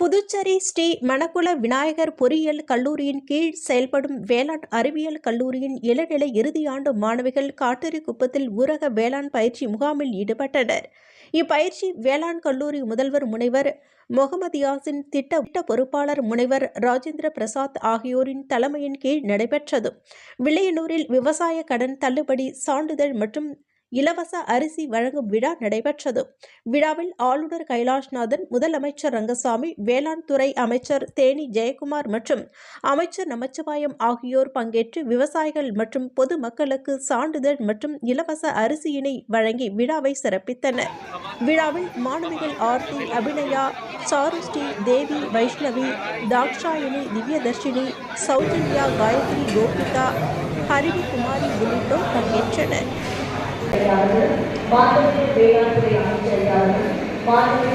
புதுச்சேரி ஸ்ரீ மணக்குள விநாயகர் பொறியியல் கல்லூரியின் கீழ் செயல்படும் வேளாண் அறிவியல் கல்லூரியின் இளநிலை இறுதியாண்டு மாணவிகள் காட்டேரிக்குப்பத்தில் ஊரக வேளாண் பயிற்சி முகாமில் ஈடுபட்டனர். இப்பயிற்சி வேளாண் கல்லூரி முதல்வர் முனைவர் முகமது யாசின் திட்ட திட்ட பொறுப்பாளர் முனைவர் ராஜேந்திர பிரசாத் ஆகியோரின் தலைமையின் கீழ் நடைபெற்றது. வில்லையனூரில் விவசாய கடன் தள்ளுபடி சான்றிதழ் மற்றும் இலவச அரிசி வழங்கும் விழா நடைபெற்றது. விழாவில் ஆளுநர் கைலாஷ்நாதன் முதலமைச்சர் ரங்கசாமி வேளாண் துறை அமைச்சர் தேனி ஜெயக்குமார் மற்றும் அமைச்சர் நமச்சிவாயம் ஆகியோர் பங்கேற்று விவசாயிகள் மற்றும் பொதுமக்களுக்கு சான்றிதழ் மற்றும் இலவச அரிசியினை வழங்கி விழாவை சிறப்பித்தனர். விழாவில் மாணவிகள் ஆர்த்தி அபிநயா சாருஸ்ரீ தேவி வைஷ்ணவி தாக்ஷாயினி திவ்யதர்ஷினி சௌஜன்யா காயத்ரி கோபிதா ஹரிவி குமாரி உள்ளிட்டோர் பங்கேற்றனர். மாநில வேளாண் துறை அமைச்சர் அவர்கள் மாநில